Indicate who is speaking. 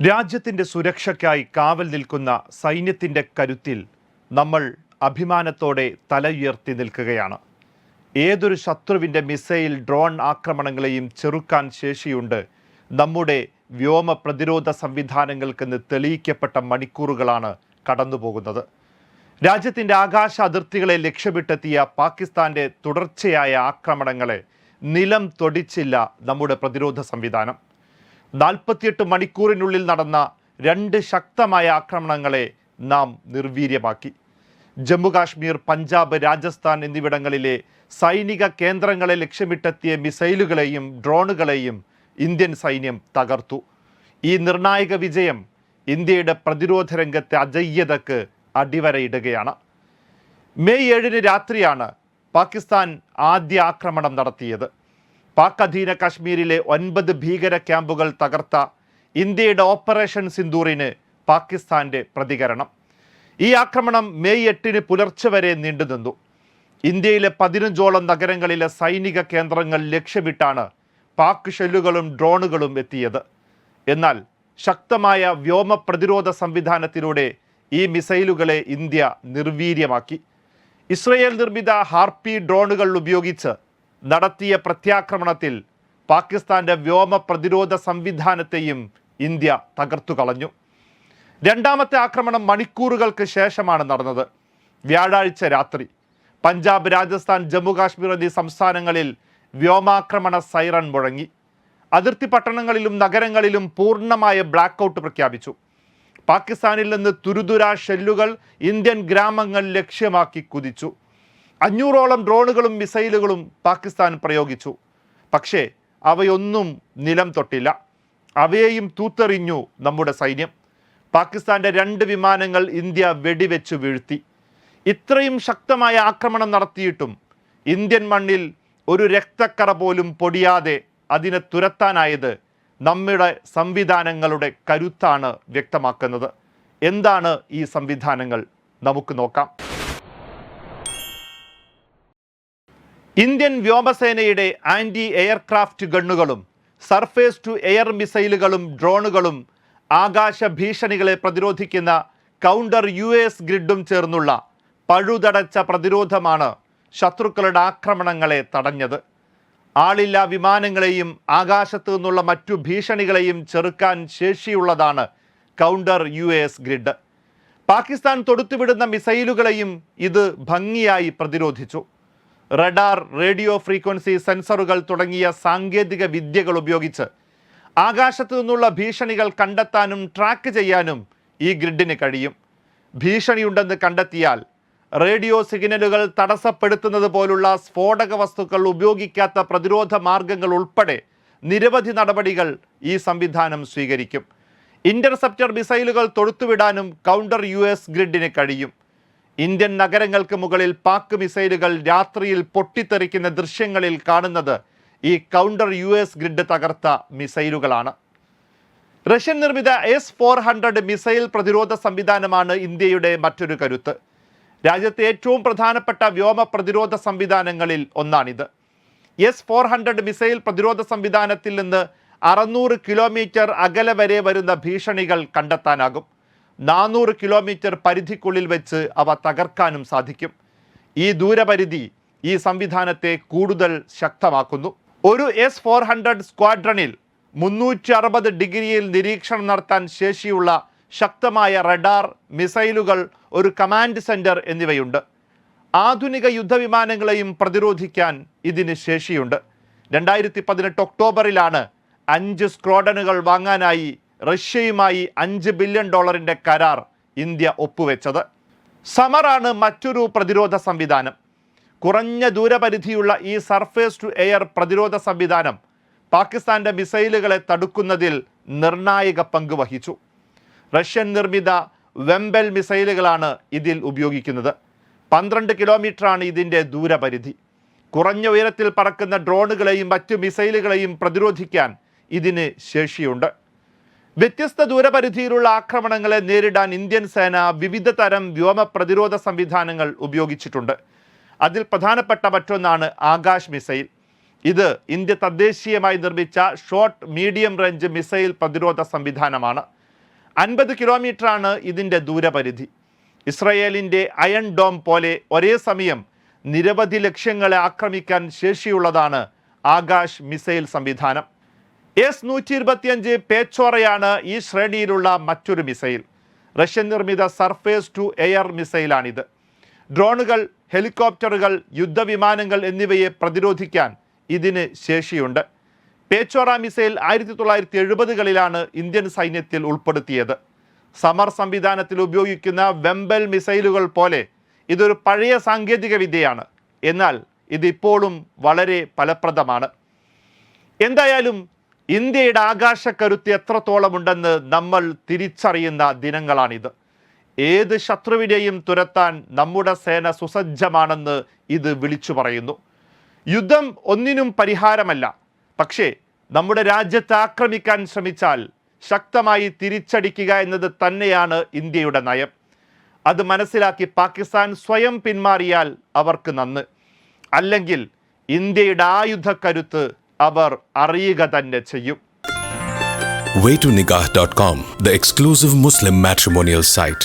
Speaker 1: രാജ്യത്തിന്റെ സുരക്ഷയ്ക്കായി കാവൽ നിൽക്കുന്ന സൈന്യത്തിന്റെ കരുത്തിൽ നമ്മൾ അഭിമാനത്തോടെ തലയുയർത്തി നിൽക്കുകയാണ്. ഏതൊരു ശത്രുവിന്റെ മിസൈൽ ഡ്രോൺ ആക്രമണങ്ങളെയും ചെറുക്കാൻ ശേഷിയുണ്ട്. നമ്മുടെ വ്യോമ പ്രതിരോധ സംവിധാനങ്ങൾക്കെന്ന് തെളിയിക്കപ്പെട്ട മണിക്കൂറുകളാണ് കടന്നുപോകുന്നത്. രാജ്യത്തിന്റെ ആകാശ അതിർത്തികളെ ലക്ഷ്യമിട്ടെത്തിയ പാകിസ്ഥാന്റെ തുടർച്ചയായ ആക്രമണങ്ങളെ നിലം തൊടിച്ചില്ല നമ്മുടെ പ്രതിരോധ സംവിധാനം. നാൽപ്പത്തിയെട്ട് മണിക്കൂറിനുള്ളിൽ നടന്ന രണ്ട് ശക്തമായ ആക്രമണങ്ങളെ നാം നിർവീര്യമാക്കി. ജമ്മുകാശ്മീർ പഞ്ചാബ് രാജസ്ഥാൻ എന്നിവിടങ്ങളിലെ സൈനിക കേന്ദ്രങ്ങളെ ലക്ഷ്യമിട്ടെത്തിയ മിസൈലുകളെയും ഡ്രോണുകളെയും ഇന്ത്യൻ സൈന്യം തകർത്തു. ഈ നിർണായക വിജയം ഇന്ത്യയുടെ പ്രതിരോധ രംഗത്തെ അജയ്യതക്ക് അടിവരയിടുകയാണ്. മെയ് ഏഴിന് രാത്രിയാണ് പാകിസ്ഥാൻ ആദ്യ ആക്രമണം നടത്തിയത്. പാക് അധീന കാശ്മീരിലെ ഒൻപത് ഭീകര ക്യാമ്പുകൾ തകർത്ത ഇന്ത്യയുടെ ഓപ്പറേഷൻ സിന്ദൂറിന് പാകിസ്ഥാന്റെ പ്രതികരണം. ഈ ആക്രമണം മെയ് എട്ടിന് പുലർച്ചെ വരെ നീണ്ടുനിന്നു. ഇന്ത്യയിലെ പതിനഞ്ചോളം നഗരങ്ങളിലെ സൈനിക കേന്ദ്രങ്ങൾ ലക്ഷ്യമിട്ടാണ് പാക് ഷെല്ലുകളും ഡ്രോണുകളും എത്തിയത്. എന്നാൽ ശക്തമായ വ്യോമ പ്രതിരോധ സംവിധാനത്തിലൂടെ ഈ മിസൈലുകളെ ഇന്ത്യ നിർവീര്യമാക്കി. ഇസ്രയേൽ നിർമ്മിത ഹാർപ്പി ഡ്രോണുകൾ ഉപയോഗിച്ച് നടത്തിയ പ്രത്യാക്രമണത്തിൽ പാകിസ്ഥാന്റെ വ്യോമ പ്രതിരോധ സംവിധാനത്തെയും ഇന്ത്യ തകർത്തു കളഞ്ഞു. രണ്ടാമത്തെ ആക്രമണം മണിക്കൂറുകൾക്ക് ശേഷമാണ് നടന്നത്. വ്യാഴാഴ്ച രാത്രി പഞ്ചാബ് രാജസ്ഥാൻ ജമ്മു കാശ്മീർ എന്നീ സംസ്ഥാനങ്ങളിൽ വ്യോമാക്രമണ സൈറൺ മുഴങ്ങി. അതിർത്തി പട്ടണങ്ങളിലും നഗരങ്ങളിലും പൂർണമായ ബ്ലാക്ക് ഔട്ട് പ്രഖ്യാപിച്ചു. പാകിസ്ഥാനിൽ നിന്ന് തുരുതുരാ ഷെല്ലുകൾ ഇന്ത്യൻ ഗ്രാമങ്ങൾ ലക്ഷ്യമാക്കി കുതിച്ചു. അഞ്ഞൂറോളം ഡ്രോണുകളും മിസൈലുകളും പാകിസ്ഥാൻ പ്രയോഗിച്ചു. പക്ഷേ അവയൊന്നും നിലം തൊട്ടില്ല. അവയെയും തൂത്തെറിഞ്ഞു നമ്മുടെ സൈന്യം. പാകിസ്ഥാന്റെ രണ്ട് വിമാനങ്ങൾ ഇന്ത്യ വെടിവെച്ച് വീഴ്ത്തി. ഇത്രയും ശക്തമായ ആക്രമണം നടത്തിയിട്ടും ഇന്ത്യൻ മണ്ണിൽ ഒരു രക്തക്കറ പോലും പൊടിയാതെ അതിനെ തുരത്താനായത് നമ്മുടെ സംവിധാനങ്ങളുടെ കരുത്താണ് വ്യക്തമാക്കുന്നത്. എന്താണ് ഈ സംവിധാനങ്ങൾ? നമുക്ക് നോക്കാം. ഇന്ത്യൻ വ്യോമസേനയുടെ ആന്റി എയർക്രാഫ്റ്റ് ഗണ്ണുകളും സർഫേസ് ടു എയർ മിസൈലുകളും ഡ്രോണുകളും ആകാശ ഭീഷണികളെ പ്രതിരോധിക്കുന്ന കൗണ്ടർ യു എസ് ഗ്രിഡും ചേർന്നുള്ള പഴുതടച്ച പ്രതിരോധമാണ് ശത്രുക്കളുടെ ആക്രമണങ്ങളെ തടഞ്ഞത്. ആളില്ലാ വിമാനങ്ങളെയും ആകാശത്തു നിന്നുള്ള മറ്റു ഭീഷണികളെയും ചെറുക്കാൻ ശേഷിയുള്ളതാണ് counter U S grid. Pakistan തൊടുത്തുവിടുന്ന മിസൈലുകളെയും ഇത് ഭംഗിയായി പ്രതിരോധിച്ചു. റഡാർ റേഡിയോ ഫ്രീക്വൻസി സെൻസറുകൾ തുടങ്ങിയ സാങ്കേതിക വിദ്യകൾ ഉപയോഗിച്ച് ആകാശത്തു നിന്നുള്ള ഭീഷണികൾ കണ്ടെത്താനും ട്രാക്ക് ചെയ്യാനും ഈ ഗ്രിഡിന് കഴിയും. ഭീഷണിയുണ്ടെന്ന് കണ്ടെത്തിയാൽ റേഡിയോ സിഗ്നലുകൾ തടസ്സപ്പെടുത്തുന്നത് പോലുള്ള സ്ഫോടക വസ്തുക്കൾ ഉപയോഗിക്കാത്ത പ്രതിരോധ മാർഗങ്ങൾ ഉൾപ്പെടെ നിരവധി നടപടികൾ ഈ സംവിധാനം സ്വീകരിക്കും. ഇന്റർസെപ്റ്റർ മിസൈലുകൾ തൊടുത്തുവിടാനും കൗണ്ടർ യു എസ് ഗ്രിഡിന് കഴിയും. ഇന്ത്യൻ നഗരങ്ങൾക്ക് മുകളിൽ പാക് മിസൈലുകൾ രാത്രിയിൽ പൊട്ടിത്തെറിക്കുന്ന ദൃശ്യങ്ങളിൽ കാണുന്നത് ഈ കൗണ്ടർ യു എസ് ഗ്രിഡ് തകർത്ത മിസൈലുകളാണ്. റഷ്യൻ നിർമ്മിത എസ് ഫോർ ഹൺഡ്രഡ് മിസൈൽ പ്രതിരോധ സംവിധാനമാണ് ഇന്ത്യയുടെ മറ്റൊരു കരുത്ത്. രാജ്യത്തെ ഏറ്റവും പ്രധാനപ്പെട്ട വ്യോമ പ്രതിരോധ സംവിധാനങ്ങളിൽ ഒന്നാണിത്. എസ് ഫോർ ഹൺഡ്രഡ് മിസൈൽ പ്രതിരോധ സംവിധാനത്തിൽ നിന്ന് അറുന്നൂറ് കിലോമീറ്റർ അകലെ വരെ വരുന്ന ഭീഷണികൾ കണ്ടെത്താനാകും. നാനൂറ് കിലോമീറ്റർ പരിധിക്കുള്ളിൽ വെച്ച് അവ തകർക്കാനും സാധിക്കും. ഈ ദൂരപരിധി ഈ സംവിധാനത്തെ കൂടുതൽ ശക്തമാക്കുന്നു. ഒരു എസ് ഫോർ ഹൺഡ്രഡ് സ്ക്വാഡ്രണിൽ മുന്നൂറ്റി അറുപത് ഡിഗ്രിയിൽ നിരീക്ഷണം നടത്താൻ ശേഷിയുള്ള ശക്തമായ റഡാർ മിസൈലുകൾ ഒരു കമാൻഡ് സെന്റർ എന്നിവയുണ്ട്. ആധുനിക യുദ്ധവിമാനങ്ങളെയും പ്രതിരോധിക്കാൻ ഇതിന് ശേഷിയുണ്ട്. രണ്ടായിരത്തി പതിനെട്ട് ഒക്ടോബറിലാണ് അഞ്ച് സ്ക്വാഡനുകൾ വാങ്ങാനായി റഷ്യയുമായി അഞ്ച് ബില്യൺ ഡോളറിന്റെ കരാർ ഇന്ത്യ ഒപ്പുവെച്ചത്. സമറാണ് മറ്റൊരു പ്രതിരോധ സംവിധാനം. കുറഞ്ഞ ദൂരപരിധിയുള്ള ഈ സർഫേസ് ടു എയർ പ്രതിരോധ സംവിധാനം പാകിസ്ഥാന്റെ മിസൈലുകളെ തടുക്കുന്നതിൽ നിർണായക പങ്ക് വഹിച്ചു. റഷ്യൻ നിർമ്മിത വെമ്പൽ മിസൈലുകളാണ് ഇതിൽ ഉപയോഗിക്കുന്നത്. പന്ത്രണ്ട് കിലോമീറ്ററാണ് ഇതിന്റെ ദൂരപരിധി. കുറഞ്ഞ ഉയരത്തിൽ പറക്കുന്ന ഡ്രോണുകളെയും മറ്റു മിസൈലുകളെയും പ്രതിരോധിക്കാൻ ഇതിന് ശേഷിയുണ്ട്. വ്യത്യസ്ത ദൂരപരിധിയിലുള്ള ആക്രമണങ്ങളെ നേരിടാൻ ഇന്ത്യൻ സേന വിവിധ തരം വ്യോമ പ്രതിരോധ സംവിധാനങ്ങൾ ഉപയോഗിച്ചിട്ടുണ്ട്. അതിൽ പ്രധാനപ്പെട്ട മറ്റൊന്നാണ് ആകാശ് മിസൈൽ. ഇത് ഇന്ത്യ തദ്ദേശീയമായി നിർമ്മിച്ച ഷോർട്ട് മീഡിയം റേഞ്ച് മിസൈൽ പ്രതിരോധ സംവിധാനമാണ്. അൻപത് കിലോമീറ്ററാണ് ഇതിന്റെ ദൂരപരിധി. ഇസ്രയേലിന്റെ അയൺ ഡോം പോലെ ഒരേ സമയം നിരവധി ലക്ഷ്യങ്ങളെ ആക്രമിക്കാൻ ശേഷിയുള്ളതാണ് ആകാശ് മിസൈൽ സംവിധാനം. എസ് നൂറ്റി ഇരുപത്തിയഞ്ച് പേച്ചോറയാണ് ഈ ശ്രേണിയിലുള്ള മറ്റൊരു മിസൈൽ. റഷ്യൻ നിർമ്മിത സർഫേസ് ടു എയർ മിസൈലാണിത്. ഡ്രോണുകൾ ഹെലികോപ്റ്ററുകൾ യുദ്ധവിമാനങ്ങൾ എന്നിവയെ പ്രതിരോധിക്കാൻ ഇതിന് ശേഷിയുണ്ട്. പേച്ചോറ മിസൈൽ ആയിരത്തി തൊള്ളായിരത്തി എഴുപതുകളിലാണ് ഇന്ത്യൻ സൈന്യത്തിൽ ഉൾപ്പെടുത്തിയത്. സമർ സംവിധാനത്തിൽ ഉപയോഗിക്കുന്ന വെമ്പൽ മിസൈലുകൾ പോലെ ഇതൊരു പഴയ സാങ്കേതിക വിദ്യയാണ്. എന്നാൽ ഇതിപ്പോഴും വളരെ ഫലപ്രദമാണ്. എന്തായാലും ഇന്ത്യയുടെ ആകാശക്കരുത്ത് എത്രത്തോളമുണ്ടെന്ന് നമ്മൾ തിരിച്ചറിയുന്ന ദിനങ്ങളാണിത്. ഏത് ശത്രുവിനെയും തുരത്താൻ നമ്മുടെ സേന സുസജ്ജമാണെന്ന് ഇത് വിളിച്ചു പറയുന്നു. യുദ്ധം ഒന്നിനും പരിഹാരമല്ല. പക്ഷേ നമ്മുടെ രാജ്യത്തെ ആക്രമിക്കാൻ ശ്രമിച്ചാൽ ശക്തമായി തിരിച്ചടിക്കുക എന്നത് തന്നെയാണ് ഇന്ത്യയുടെ നയം. അത് മനസ്സിലാക്കി പാകിസ്ഥാൻ സ്വയം പിന്മാറിയാൽ അവർക്ക് നന്ന്. അല്ലെങ്കിൽ ഇന്ത്യയുടെ ആയുധക്കരുത്ത് അവർ അറിയുക തന്നെ ചെയ്യും
Speaker 2: waytonikah.com, the exclusive Muslim matrimonial site.